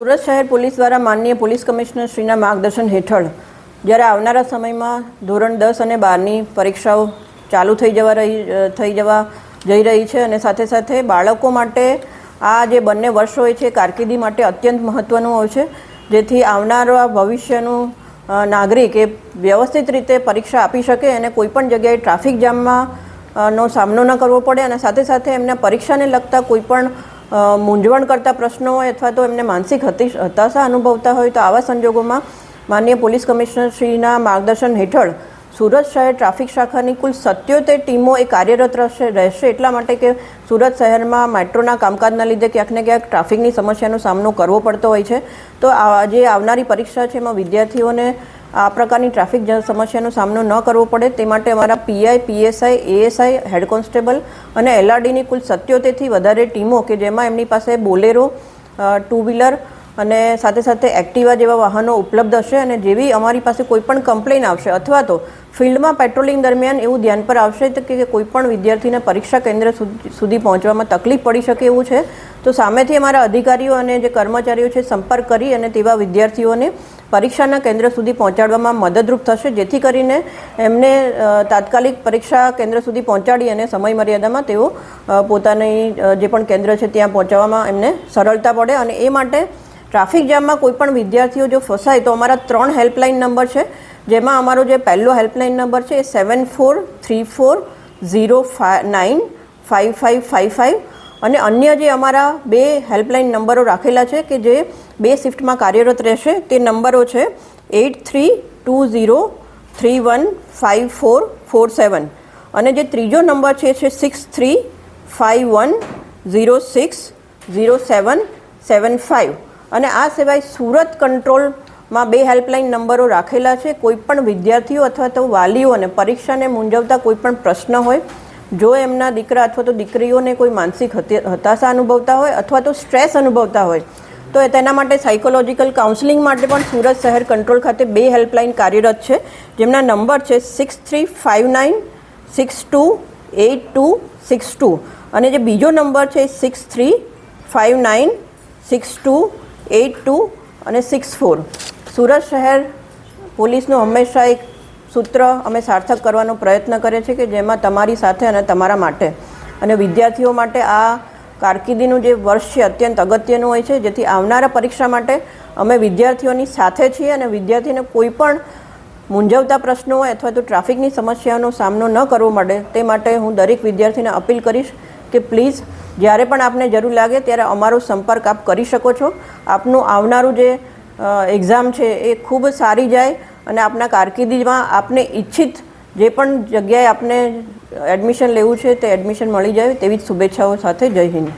સુરત શહેર પોલીસ દ્વારા માનનીય પોલીસ કમિશનર શ્રીના માર્ગદર્શન હેઠળ જ્યારે આવનારા સમયમાં ધોરણ દસ અને બારની પરીક્ષાઓ ચાલુ થઈ જવા રહી થઈ જવા જઈ રહી છે અને સાથે સાથે બાળકો માટે આ જે બંને વર્ષ હોય છે કારકિર્દી માટે અત્યંત મહત્ત્વનું હોય છે. જેથી આવનારા ભવિષ્યનું નાગરિક એ વ્યવસ્થિત રીતે પરીક્ષા આપી શકે અને કોઈપણ જગ્યાએ ટ્રાફિક જામમાં નો સામનો ન કરવો પડે અને સાથે સાથે એમને પરીક્ષાને લગતા કોઈ પણ મૂંઝવણ કરતા પ્રશ્નો હોય અથવા તો એમને માનસિક હતી હતાશા અનુભવતા હોય તો આવા સંજોગોમાં માનનીય પોલીસ કમિશનર શ્રીના માર્ગદર્શન હેઠળ સુરત શહેર ટ્રાફિક શાખાની કુલ સત્યોતેર ટીમો એ કાર્યરત રહેશે એટલા માટે કે સુરત શહેરમાં મેટ્રોના કામકાજના લીધે ક્યાંક ને ક્યાંક ટ્રાફિકની સમસ્યાનો સામનો કરવો પડતો હોય છે. તો જે આવનારી પરીક્ષા છે, એમાં વિદ્યાર્થીઓને આ પ્રકારની ટ્રાફિક સમસ્યાનો સામનો ન કરવો પડે. તે માટે અમારા PI, PSI, ASI, head constable અને એલઆરડીની કુલ સત્યોતેરથી વધારે ટીમો કે જેમાં એમની પાસે બોલેરો ટુ વ્હીલર અને સાથે સાથે એક્ટિવા જેવા વાહનો ઉપલબ્ધ હશે અને જેવી અમારી પાસે કોઈ પણ કમ્પ્લેન આવશે અથવા તો ફિલ્ડમાં પેટ્રોલિંગ દરમિયાન એવું ધ્યાન પર આવશે કે કોઈ પણ વિદ્યાર્થીને પરીક્ષા કેન્દ્ર સુધી પહોંચવામાં તકલીફ પડી શકે એવું છે. તો સામેથી અમારા અધિકારીઓ અને જે કર્મચારીઓ છે, સંપર્ક કરી અને તેવા વિદ્યાર્થીઓને પરીક્ષાના કેન્દ્ર સુધી પહોંચાડવામાં મદદરૂપ થશે. જેથી કરીને એમને તાત્કાલિક પરીક્ષા કેન્દ્ર સુધી પહોંચાડી અને સમય મર્યાદામાં તેઓ પોતાની જે પણ કેન્દ્ર છે, ત્યાં પહોંચાડવામાં એમને સરળતા પડે. અને એ માટે ટ્રાફિક જામમાં કોઈ પણ વિદ્યાર્થીઓ જો ફસાય તો અમારા ત્રણ હેલ્પલાઇન નંબર છે. જેમાં અમારો જે પહેલો હેલ્પલાઇન નંબર છે seven four three four zero nine five five five five અને અન્ય જે અમારા બે હેલ્પલાઇન નંબરો રાખેલા છે કે જે બે શિફ્ટમાં કાર્યરત રહેશે તે નંબરો છે eight three two zero three one five four four seven અને જે ત્રીજો નંબર છે છે six three five one zero six zero seven seven five અને આ સિવાય સુરત કંટ્રોલમાં બે હેલ્પલાઇન નંબરો રાખેલા છે. કોઈ પણ વિદ્યાર્થીઓ અથવા તો વાલીઓને પરીક્ષાને મૂંઝવતા કોઈ પણ પ્રશ્ન હોય, જો એમના દીકરા અથવા તો દીકરીઓને કોઈ માનસિક હતે- હતાશા અનુભવતા હોય અથવા તો સ્ટ્રેસ અનુભવતા હોય, તો તેના માટે સાયકોલોજીકલ કાઉન્સેલિંગ માટે પણ સુરત શહેર કંટ્રોલ ખાતે બે હેલ્પલાઇન કાર્યરત છે. જેમના નંબર છે six three five nine six two eight two six two અને જે બીજો નંબર છે six three five nine six two eight two અને સિક્સ ફોર સુરત શહેર પોલીસનું હંમેશા એક સૂત્ર અમે સાર્થક કરવાનો પ્રયત્ન કરે છે કે જેમાં તમારી સાથે અને તમારા માટે. અને વિદ્યાર્થીઓ માટે આ કારકિર્દીનું જે વર્ષ છે અત્યંત અગત્યનું હોય છે. જેથી આવનારા પરીક્ષા માટે અમે વિદ્યાર્થીઓની સાથે છીએ અને વિદ્યાર્થીને કોઈ પણ મૂંઝવતા પ્રશ્નો હોય અથવા તો ટ્રાફિકની સમસ્યાનો સામનો ન કરવો પડે તે માટે હું દરેક વિદ્યાર્થીને અપીલ કરીશ કે પ્લીઝ જ્યારે પણ આપને જરૂર લાગે ત્યારે અમારો સંપર્ક આપ કરી શકો છો. આપનું આવનારું જે એક્ઝામ છે એ ખૂબ સારી જાય અને આપના કારકિર્દીમાં આપને ઈચ્છિત જે પણ જગ્યાએ આપને એડમિશન લેવું છે તે એડમિશન મળી જાય તેવી જ શુભેચ્છાઓ સાથે જય હિન્દ.